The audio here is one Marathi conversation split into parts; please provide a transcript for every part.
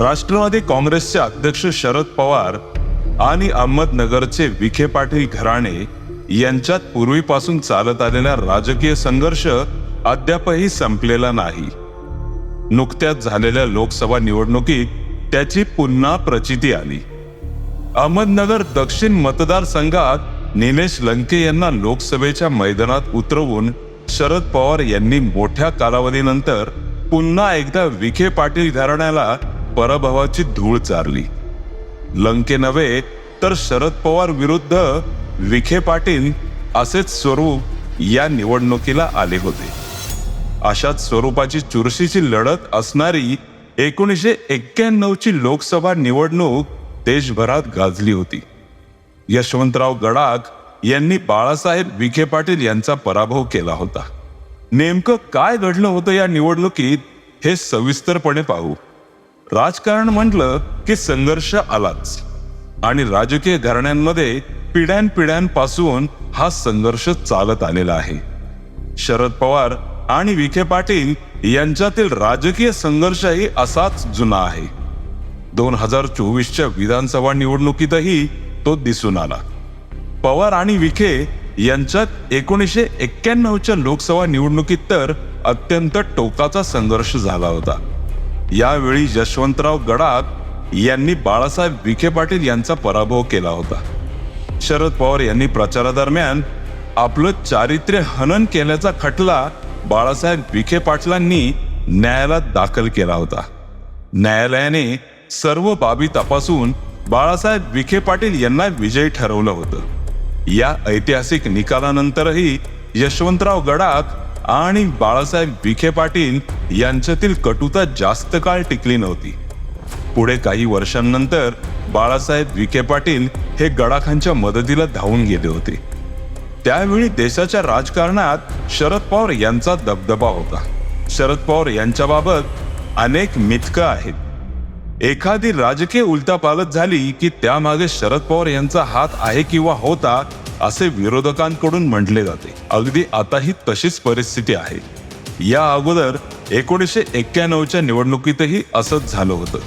राष्ट्रवादी काँग्रेसचे अध्यक्ष शरद पवार आणि अहमदनगरचे विखे पाटील घराणे यांच्यात पूर्वीपासून चालत आलेला राजकीय संघर्ष अद्यापही संपलेला नाही. नुकत्याच झालेल्या लोकसभा निवडणुकीत त्याची पुन्हा प्रचिती आली. अहमदनगर दक्षिण मतदारसंघात निलेश लंके यांना लोकसभेच्या मैदानात उतरवून शरद पवार यांनी मोठ्या कालावधीनंतर पुन्हा एकदा विखे पाटील घराण्याला पराभवाची धूळ चारली. लंके नव्हे तर शरद पवार विरुद्ध विखे पाटील असेच स्वरूप या निवडणुकीला आले होते. अशाच स्वरूपाची चुरशीची लढत असणारी एकोणीसशे एक्क्याण्णव ची लोकसभा निवडणूक देशभरात गाजली होती. यशवंतराव गडाख यांनी बाळासाहेब विखे पाटील यांचा पराभव केला होता. नेमकं काय घडलं होतं या निवडणुकीत हे सविस्तरपणे पाहू. राजकारण म्हटलं की संघर्ष आलाच. आणि राजकीय घराण्यांमध्ये पिढ्यानपिढ्यांपासून हा संघर्ष चालत आलेला आहे. शरद पवार आणि विखे पाटील यांच्यातील राजकीय संघर्षही असाच जुना आहे. दोन हजार चोवीसच्या विधानसभा निवडणुकीतही तो दिसून आला. पवार आणि विखे यांच्यात एकोणीसशे एक्क्याण्णवच्या लोकसभा निवडणुकीत तर अत्यंत टोकाचा संघर्ष झाला होता. यावेळी यशवंतराव गडाख यांनी बाळासाहेब विखे पाटील यांचा पराभव केला होता. शरद पवार यांनी प्रचारादरम्यान आपलं चारित्र्य हनन केल्याचा खटला बाळासाहेब विखे पाटलांनी न्यायालयात दाखल केला होता. न्यायालयाने सर्व बाबी तपासून बाळासाहेब विखे पाटील यांना विजयी ठरवलं होतं. या ऐतिहासिक निकालानंतरही यशवंतराव गडाख आणि बाळासाहेब विखे पाटील यांच्यातील कटुता जास्त काळ टिकली नव्हती. पुढे काही वर्षांनंतर बाळासाहेब विखे पाटील हे गडाखांच्या मदतीला धावून गेले होते. त्यावेळी देशाच्या राजकारणात शरद पवार यांचा दबदबा होता. शरद पवार यांच्याबाबत अनेक मिथकं आहेत. एखादी राजकीय उलटापालट झाली की त्यामागे शरद पवार यांचा हात आहे किंवा होता असे विरोधकांकडून म्हटले जाते. अगदी आताही तशीच परिस्थिती आहे. या अगोदर एकोणीसशे एक्क्याण्णवच्या निवडणुकीतही असंच झालं होतं.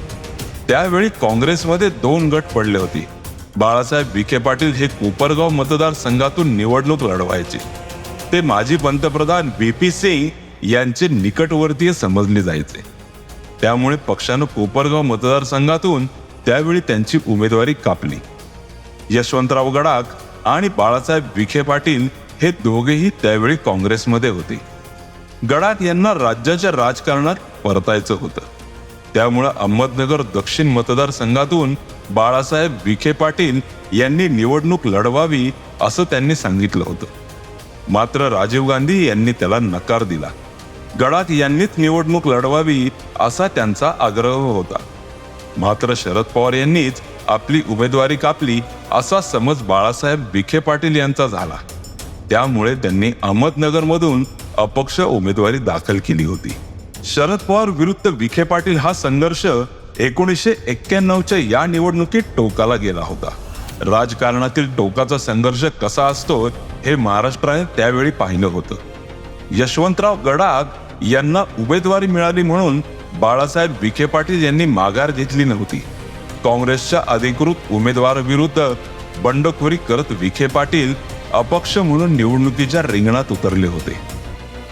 त्यावेळी काँग्रेसमध्ये दोन गट पडले होते. बाळासाहेब विखे पाटील हे कोपरगाव मतदारसंघातून निवडणूक लढवायचे. ते माजी पंतप्रधान व्ही पी सिंग यांचे निकटवर्तीय समजले जायचे. त्यामुळे पक्षानं कोपरगाव मतदारसंघातून त्यावेळी त्यांची उमेदवारी कापली. यशवंतराव गडाख आणि बाळासाहेब विखे पाटील हे दोघेही त्यावेळी काँग्रेसमध्ये होते. गडाख यांना राज्याच्या राजकारणात परतायचं होतं. त्यामुळं अहमदनगर दक्षिण मतदारसंघातून बाळासाहेब विखे पाटील यांनी निवडणूक लढवावी असं त्यांनी सांगितलं होतं. मात्र राजीव गांधी यांनी त्याला नकार दिला. गडाख यांनीच निवडणूक लढवावी असा त्यांचा आग्रह होता. मात्र शरद पवार यांनीच आपली उमेदवारी कापली असा समज बाळासाहेब विखे पाटील यांचा झाला. त्यामुळे त्यांनी अहमदनगरमधून अपक्ष उमेदवारी दाखल केली होती. शरद पवार विरुद्ध विखे पाटील हा संघर्ष एकोणीसशे एक्क्याण्णवच्या या निवडणुकीत टोकाला गेला होता. राजकारणातील टोकाचा संघर्ष कसा असतो हे महाराष्ट्राने त्यावेळी पाहिलं होतं. यशवंतराव गडाख यांना उमेदवारी मिळाली म्हणून बाळासाहेब विखे पाटील यांनी माघार घेतली नव्हती. काँग्रेसच्या अधिकृत उमेदवाराविरुद्ध बंडखोरी करत विखे पाटील अपक्ष म्हणून निवडणुकीच्या रिंगणात उतरले होते.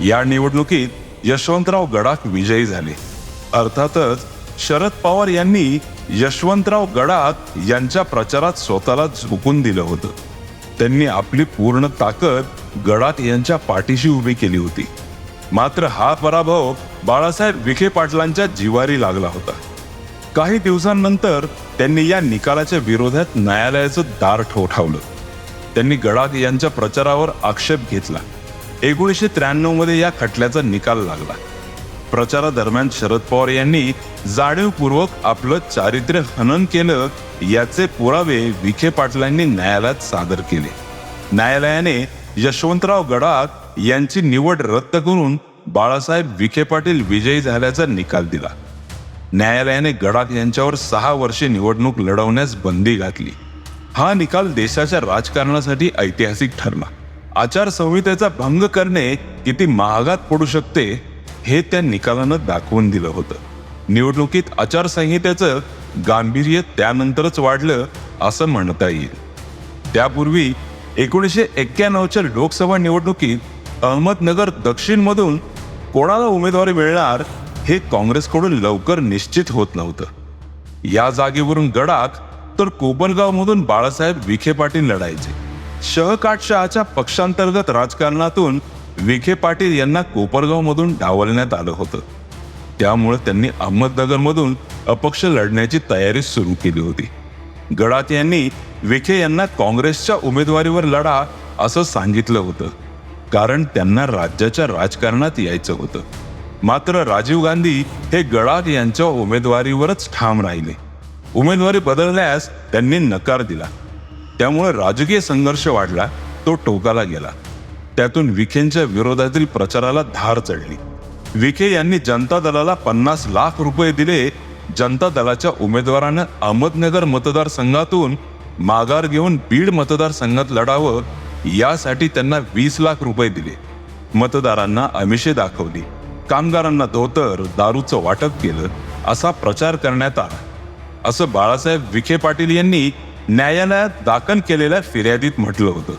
या निवडणुकीत यशवंतराव गडाख विजयी झाले. अर्थातच शरद पवार यांनी यशवंतराव गडाख यांच्या प्रचारात स्वतःला झुकून दिलं होतं. त्यांनी आपली पूर्ण ताकद गडाख यांच्या पाठीशी उभी केली होती. मात्र हा पराभव बाळासाहेब विखे पाटलांच्या जिवारी लागला होता. काही दिवसांनंतर त्यांनी या निकालाच्या विरोधात न्यायालयाचं दार ठोठावलं. त्यांनी गडाख यांच्या प्रचारावर आक्षेप घेतला. एकोणीसशे त्र्याण्णवमध्ये या खटल्याचा निकाल लागला. प्रचारादरम्यान शरद पवार यांनी जाणीवपूर्वक आपलं चारित्र्य हनन केलं याचे पुरावे विखे पाटलांनी न्यायालयात सादर केले. न्यायालयाने यशवंतराव गडाख यांची निवड रद्द करून बाळासाहेब विखे पाटील विजयी झाल्याचा निकाल दिला. न्यायालयाने गडाख यांच्यावर सहा वर्षे निवडणूक लढवण्यास बंदी घातली. हा निकाल देशाच्या राजकारणासाठी ऐतिहासिक ठरला. आचारसंहितेचा भंग करणे किती महागात पडू शकते हे त्या निकालानं दाखवून दिलं होतं. निवडणुकीत आचारसंहितेचं गांभीर्य त्यानंतरच वाढलं असं म्हणता येईल. त्यापूर्वी एकोणीसशे एक्क्याण्णवच्या लोकसभा निवडणुकीत अहमदनगर दक्षिणमधून कोणाला उमेदवारी मिळणार हे काँग्रेसकडून लवकर निश्चित होत नव्हतं. या जागेवरून गडाख तर कोपरगावमधून बाळासाहेब विखे पाटील लढायचे. शहकाटशहाच्या पक्षांतर्गत राजकारणातून विखे पाटील यांना कोपरगावमधून डावलण्यात आलं होतं. त्यामुळे त्यांनी अहमदनगरमधून अपक्ष लढण्याची तयारी सुरू केली होती. गडात यांनी विखे यांना काँग्रेसच्या उमेदवारीवर लढा असं सांगितलं होतं. कारण त्यांना राज्याच्या राजकारणात यायचं होतं. मात्र राजीव गांधी हे गडाख यांच्या उमेदवारीवरच ठाम राहिले. उमेदवारी बदलण्यास त्यांनी नकार दिला. त्यामुळे राजकीय संघर्ष वाढला तो टोकाला गेला. त्यातून विखेंच्या विरोधातील प्रचाराला धार चढली. विखे यांनी जनता दलाला पन्नास लाख रुपये दिले जनता दलाच्या उमेदवारानं अहमदनगर मतदारसंघातून माघार घेऊन बीड मतदारसंघात लढावं यासाठी त्यांना वीस लाख रुपये दिले. मतदारांना अमिषे दाखवली. कामगारांना धोतर दारूचं वाटप केलं असा प्रचार करण्यात आला. असं बाळासाहेब विखे पाटील यांनी न्यायालयात दाखल केलेल्या फिर्यादीत म्हटलं होतं.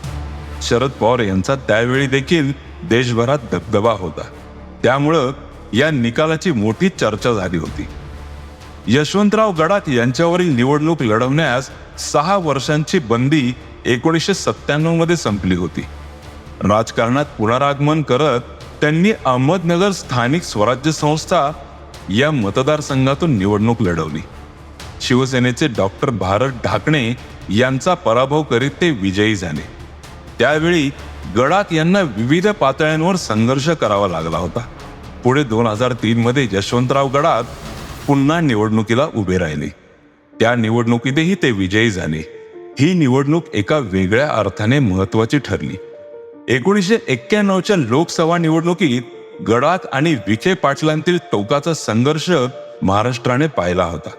शरद पवार यांचा त्यावेळी देखील देशभरात दबदबा होता. त्यामुळं या निकालाची मोठी चर्चा झाली होती. यशवंतराव गडाख यांच्यावरील निवडणूक लढवण्यास सहा वर्षांची बंदी एकोणीसशे सत्त्याण्णवमध्ये संपली होती. राजकारणात पुनरागमन करत त्यांनी अहमदनगर स्थानिक स्वराज्य संस्था या मतदारसंघातून निवडणूक लढवली. शिवसेनेचे डॉक्टर भारत ढाकणे यांचा पराभव करीत ते विजयी झाले. त्यावेळी गडाख यांना विविध पातळ्यांवर संघर्ष करावा लागला होता. पुढे दोन हजार तीनमध्ये यशवंतराव गडाख पुन्हा निवडणुकीला उभे राहिले. त्या निवडणुकीतही ते विजयी झाले. ही निवडणूक एका वेगळ्या अर्थाने महत्वाची ठरली. एकोणीसशे एक्क्याण्णवच्या लोकसभा निवडणुकीत गडाख आणि विखे पाटलांतील टोकाचा संघर्ष महाराष्ट्राने पाहिला होता.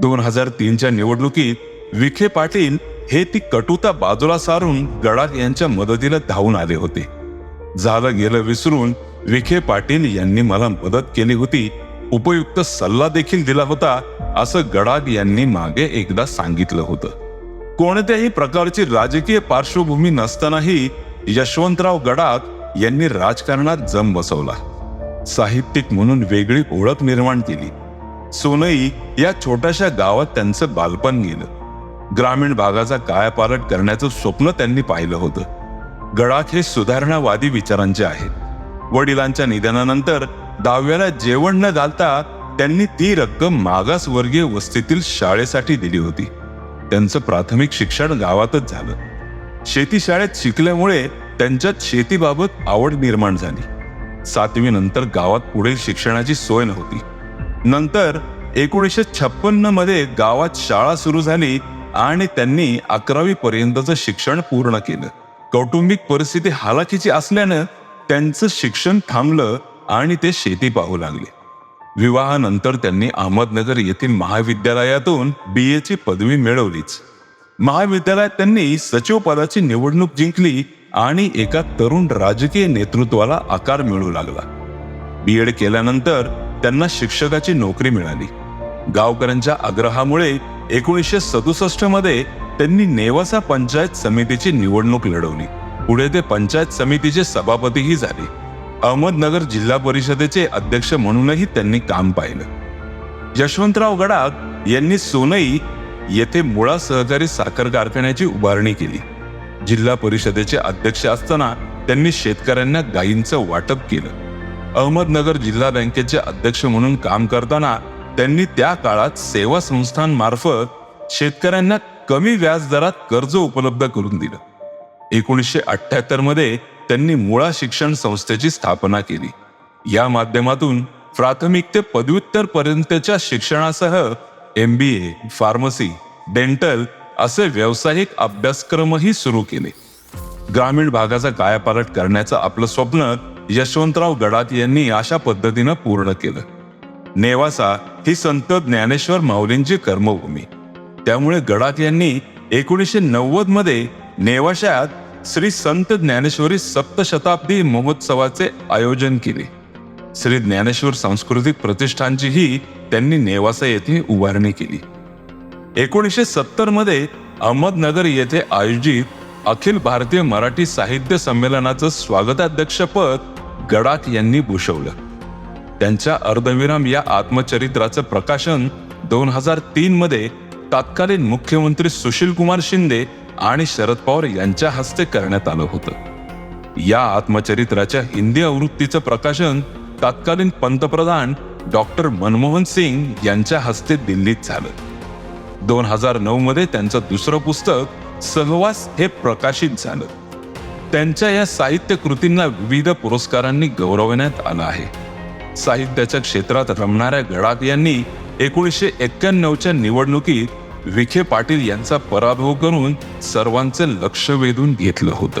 दोन हजार तीनच्या निवडणुकीत विखे पाटील हे ती कटुता बाजूला सारून गडाख यांच्या मदतीला धावून आले होते. झालं गेलं विसरून विखे पाटील यांनी मला मदत केली होती. उपयुक्त सल्ला देखील दिला होता असं गडाख यांनी मागे एकदा सांगितलं होतं. कोणत्याही प्रकारची राजकीय पार्श्वभूमी नसतानाही यशवंतराव गडाख यांनी राजकारणात जम बसवला. साहित्यिक म्हणून वेगळी ओळख निर्माण केली. सोनई या छोट्याशा गावात त्यांचं बालपण गेलं. ग्रामीण भागाचा कायापालट करण्याचं स्वप्न त्यांनी पाहिलं होतं. गडाख हे सुधारणावादी विचारांचे आहेत. वडिलांच्या निधनानंतर दहाव्याला जेवण न घालता त्यांनी ती रक्कम मागासवर्गीय वस्तीतील शाळेसाठी दिली होती. त्यांचं प्राथमिक शिक्षण गावातच झालं. शेती शाळेत शिकल्यामुळे त्यांच्यात शेतीबाबत आवड निर्माण झाली. सातवी नंतर गावात पुढील शिक्षणाची सोय नव्हती. नंतर एकोणीसशे छप्पन्नमध्ये गावात शाळा सुरू झाली आणि त्यांनी अकरावी पर्यंतचं शिक्षण पूर्ण केलं. कौटुंबिक परिस्थिती हालाखीची असल्यानं त्यांचं शिक्षण थांबलं आणि ते शेती पाहू लागले. विवाहानंतर त्यांनी अहमदनगर येथील महाविद्यालयातून बी ची पदवी मिळवलीच. महाविद्यालयात त्यांनी सचिव पदाची निवडणूक जिंकली आणि एका तरुण राजकीय नेतृत्वाला आकार मिळू लागला. बी एड केल्यानंतर त्यांना शिक्षकाची नोकरी मिळाली. गावकऱ्यांच्या आग्रहामुळे एकोणीसशे सदुसष्टमध्ये त्यांनी नेवासा पंचायत समितीची निवडणूक लढवली. पुढे ते पंचायत समितीचे सभापतीही झाले. अहमदनगर जिल्हा परिषदेचे अध्यक्ष म्हणूनही त्यांनी काम पाहिलं. यशवंतराव गडाख यांनी सोनई येथे मुळा सहकारी साखर कारखान्याची उभारणी केली. जिल्हा परिषदेचे अध्यक्ष असताना त्यांनी शेतकऱ्यांना गायींचं वाटप केलं. अहमदनगर जिल्हा बँकेचे अध्यक्ष म्हणून काम करताना त्यांनी त्या काळात सेवा संस्थांमार्फत शेतकऱ्यांना कमी व्याजदरात कर्ज उपलब्ध करून दिलं. एकोणीसशे अठ्ठ्याहत्तरमध्ये त्यांनी मुळा शिक्षण संस्थेची स्थापना केली. या माध्यमातून प्राथमिक ते पदव्युत्तर पर्यंतच्या शिक्षणासह M B A pharmacy dental असे व्यावसायिक अभ्यासक्रमही सुरू केले. ग्रामीण भागाचा कायापालट करण्याचं आपलं स्वप्न यशवंतराव गडात यांनी अशा पद्धतीनं पूर्ण केलं. नेवासा ही संत ज्ञानेश्वर माऊलींची कर्मभूमी. त्यामुळे गडात यांनी एकोणीसशे नव्वदमध्ये नेवाशात श्री संत ज्ञानेश्वरी सप्तशताब्दी महोत्सवाचे आयोजन केले. श्री ज्ञानेश्वर सांस्कृतिक प्रतिष्ठानचीही त्यांनी नेवासा येथे उभारणी केली. एकोणीसशे सत्तरमध्ये अहमदनगर येथे आयोजित अखिल भारतीय मराठी साहित्य संमेलनाचं स्वागताध्यक्षपद गडाख यांनी भूषवलं. त्यांच्या अर्धविराम या आत्मचरित्राचं प्रकाशन दोन हजार तीन मध्ये तत्कालीन मुख्यमंत्री सुशीलकुमार शिंदे आणि शरद पवार यांच्या हस्ते करण्यात आलं होतं. या आत्मचरित्राच्या हिंदी आवृत्तीचं प्रकाशन तत्कालीन पंतप्रधान डॉक्टर मनमोहन सिंग यांच्या हस्ते दिल्लीत झालं. दोन हजार नऊ मध्ये त्यांचं दुसरं पुस्तक सहवास हे प्रकाशित झालं. त्यांच्या या साहित्य कृतींना विविध पुरस्कारांनी गौरवण्यात आलं आहे. साहित्याच्या क्षेत्रात रमणाऱ्या गडाख यांनी एकोणीसशे एक्क्याण्णवच्या निवडणुकीत विखे पाटील यांचा पराभव करून सर्वांचे लक्ष वेधून घेतलं होतं.